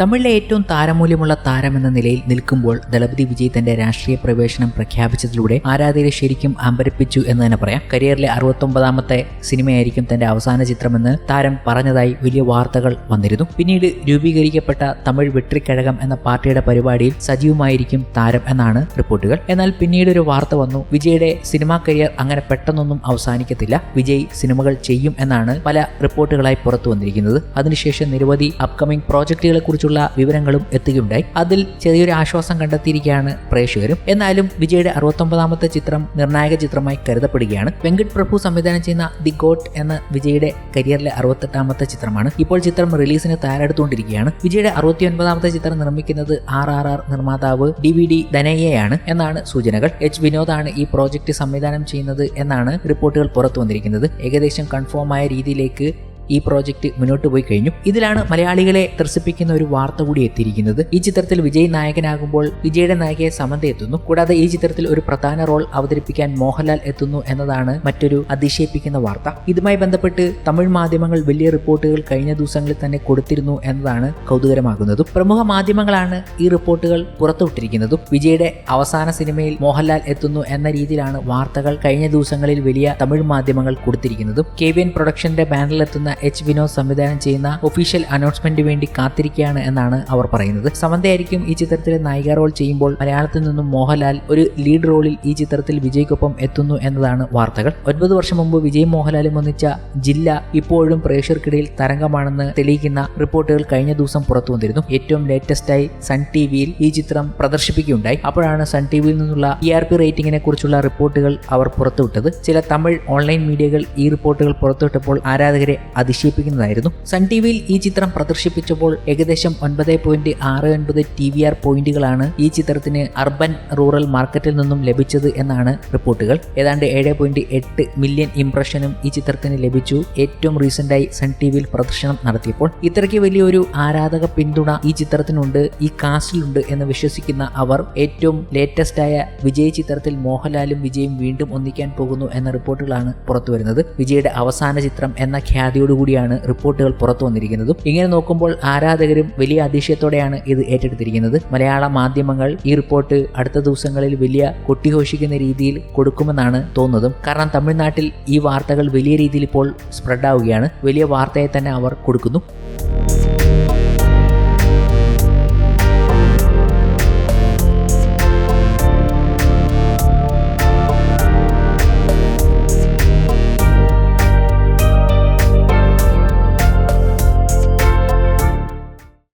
തമിഴിലെ ഏറ്റവും താരമൂല്യമുള്ള താരമെന്ന നിലയിൽ നിൽക്കുമ്പോൾ ദളപതി വിജയ് തന്റെ രാഷ്ട്രീയ പ്രവേശനം പ്രഖ്യാപിച്ചതിലൂടെ ആരാധകരെ ശരിക്കും അമ്പരപ്പിച്ചു എന്ന് തന്നെ പറയാം. കരിയറിലെ അറുപത്തൊമ്പതാമത്തെ സിനിമയായിരിക്കും തന്റെ അവസാന ചിത്രമെന്ന് താരം പറഞ്ഞതായി വലിയ വാർത്തകൾ വന്നിരുന്നു. പിന്നീട് രൂപീകരിക്കപ്പെട്ട തമിഴ് വെട്രിക്കഴകം എന്ന പാർട്ടിയുടെ പരിപാടിയിൽ സജീവമായിരിക്കും താരം എന്നാണ് റിപ്പോർട്ടുകൾ. എന്നാൽ പിന്നീട് ഒരു വാർത്ത വന്നു. വിജയുടെ സിനിമാ കരിയർ അങ്ങനെ പെട്ടെന്നൊന്നും അവസാനിക്കത്തില്ല. വിജയ് സിനിമകൾ ചെയ്യും എന്നാണ് പല റിപ്പോർട്ടുകളായി പുറത്തു വന്നിരിക്കുന്നത്. അതിനുശേഷം നിരവധി അപ്കമിംഗ് പ്രോജക്റ്റുകളെ കുറിച്ചുള്ള വിവരങ്ങളും എത്തുകയുണ്ടായി അതിൽ ചെറിയൊരു ആശ്വാസം കണ്ടെത്തിയിരിക്കുകയാണ് പ്രേക്ഷകരും. എന്നാലും വിജയുടെ അറുപത്തൊമ്പതാമത്തെ ചിത്രം നിർണായക ചിത്രമായി കരുതപ്പെടുകയാണ്. വെങ്കട് പ്രഭു സംവിധാനം ചെയ്യുന്ന ദി ഗോട്ട് എന്ന വിജയുടെ കരിയറിലെ അറുപത്തെട്ടാമത്തെ ചിത്രമാണ്. ഇപ്പോൾ ചിത്രം റിലീസിന് തയ്യാറെടുത്തുകൊണ്ടിരിക്കുകയാണ്. വിജയുടെ അറുപത്തി ഒൻപതാമത്തെ ചിത്രം നിർമ്മിക്കുന്നത് ആർ ആർ ആർ നിർമ്മാതാവ് ഡി വി ഡി ധനയ്യയാണ് എന്നാണ് സൂചനകൾ. എച്ച് വിനോദാണ് ഈ പ്രോജക്റ്റ് സംവിധാനം ചെയ്യുന്നത് എന്നാണ് റിപ്പോർട്ടുകൾ പുറത്തു വന്നിരിക്കുന്നത് ഏകദേശം കൺഫേം ആയ രീതിയിലേക്ക് ഈ പ്രോജക്റ്റ് മുന്നോട്ട് പോയി കഴിഞ്ഞു. ഇതിലാണ് മലയാളികളെ ത്രസിപ്പിക്കുന്ന ഒരു വാർത്ത കൂടി എത്തിയിരിക്കുന്നത്. ഈ ചിത്രത്തിൽ വിജയ് നായകനാകുമ്പോൾ വിജയുടെ നായികയെ സമന്ത എത്തുന്നു. കൂടാതെ ഈ ചിത്രത്തിൽ ഒരു പ്രധാന റോൾ അവതരിപ്പിക്കാൻ മോഹൻലാൽ എത്തുന്നു എന്നതാണ് മറ്റൊരു അതിശയിപ്പിക്കുന്ന വാർത്ത. ഇതുമായി ബന്ധപ്പെട്ട് തമിഴ് മാധ്യമങ്ങൾ വലിയ റിപ്പോർട്ടുകൾ കഴിഞ്ഞ ദിവസങ്ങളിൽ തന്നെ കൊടുത്തിരുന്നു എന്നതാണ് കൗതുകരമാകുന്നതും. പ്രമുഖ മാധ്യമങ്ങളാണ് ഈ റിപ്പോർട്ടുകൾ പുറത്തുവിട്ടിരിക്കുന്നതും. വിജയുടെ അവസാന സിനിമയിൽ മോഹൻലാൽ എത്തുന്നു എന്ന രീതിയിലാണ് വാർത്തകൾ കഴിഞ്ഞ ദിവസങ്ങളിൽ വലിയ തമിഴ് മാധ്യമങ്ങൾ കൊടുത്തിരിക്കുന്നതും. കെ വി എൻ പ്രൊഡക്ഷന്റെ ബാനറിലെത്തുന്ന എച്ച് വിനോദ് സംവിധാനം ചെയ്യുന്ന ഒഫീഷ്യൽ അനൗൺസ്മെന്റിന് വേണ്ടി കാത്തിരിക്കുകയാണ് എന്നാണ് അവർ പറയുന്നത്. സമന്തയായിരിക്കും ഈ ചിത്രത്തിലെ നായിക റോൾ ചെയ്യുമ്പോൾ മലയാളത്തിൽ നിന്നും മോഹൻലാൽ ഒരു ലീഡ് റോളിൽ ഈ ചിത്രത്തിൽ വിജയ്ക്കൊപ്പം എത്തുന്നു എന്നതാണ് വാർത്തകൾ. ഒൻപത് വർഷം മുമ്പ് വിജയ് മോഹൻലാലും ഒന്നിച്ച ജില്ല ഇപ്പോഴും പ്രേക്ഷകർക്കിടയിൽ തരംഗമാണെന്ന് തെളിയിക്കുന്ന റിപ്പോർട്ടുകൾ കഴിഞ്ഞ ദിവസം പുറത്തു വന്നിരുന്നു. ഏറ്റവും ലേറ്റസ്റ്റായി സൺ ടി വിയിൽ ഈ ചിത്രം പ്രദർശിപ്പിക്കുകയുണ്ടായി. അപ്പോഴാണ് സൺ ടി വിയിൽ നിന്നുള്ള ഇ ആർ പി റേറ്റിംഗിനെ കുറിച്ചുള്ള റിപ്പോർട്ടുകൾ അവർ പുറത്തുവിട്ടത്. ചില തമിഴ് ഓൺലൈൻ മീഡിയകൾ ഈ റിപ്പോർട്ടുകൾ പുറത്തുവിട്ടപ്പോൾ ആരാധകരെ അതിശയിപ്പിക്കുന്നതായിരുന്നു. സൺ ടി വിയിൽ ഈ ചിത്രം പ്രദർശിപ്പിച്ചപ്പോൾ ഏകദേശം ഒൻപത് പോയിന്റ് ആറ് ഒൻപത് ടി വി ആർ പോയിന്റുകളാണ് ഈ ചിത്രത്തിന് അർബൻ റൂറൽ മാർക്കറ്റിൽ നിന്നും ലഭിച്ചത് എന്നാണ് റിപ്പോർട്ടുകൾ. ഏതാണ്ട് ഏഴ് പോയിന്റ് എട്ട് മില്യൺ ഇംപ്രഷനും ഈ ചിത്രത്തിന് ലഭിച്ചു. ഏറ്റവും റീസെന്റായി സൺ ടി വിയിൽ പ്രദർശനം നടത്തിയപ്പോൾ ഇത്രയ്ക്ക് വലിയൊരു ആരാധക പിന്തുണ ഈ ചിത്രത്തിനുണ്ട് ഈ കാസ്റ്റിലുണ്ട് എന്ന് വിശ്വസിക്കുന്ന അവർ ഏറ്റവും ലേറ്റസ്റ്റ് ആയ വിജയ് ചിത്രത്തിൽ മോഹൻലാലും വിജയും വീണ്ടും ഒന്നിക്കാൻ പോകുന്നു എന്ന റിപ്പോർട്ടുകളാണ് പുറത്തുവരുന്നത്. വിജയുടെ അവസാന ചിത്രം എന്ന ഖ്യാതിയോടുകൂടിയാണ് റിപ്പോർട്ടുകൾ പുറത്തു വന്നിരിക്കുന്നതും. ഇങ്ങനെ നോക്കുമ്പോൾ ആരാധകരും വലിയ അതിശയത്തോടെയാണ് ഇത് ഏറ്റെടുത്തിരിക്കുന്നത്. മലയാള മാധ്യമങ്ങൾ ഈ റിപ്പോർട്ട് അടുത്ത ദിവസങ്ങളിൽ വലിയ കൊട്ടിഘോഷിക്കുന്ന രീതിയിൽ കൊടുക്കുമെന്നാണ് തോന്നുന്നതും. കാരണം തമിഴ്നാട്ടിൽ ഈ വാർത്തകൾ വലിയ രീതിയിൽ ഇപ്പോൾ സ്പ്രെഡ് ആവുകയാണ്. വലിയ വാർത്തയെ തന്നെ അവർ കൊടുക്കുന്നു.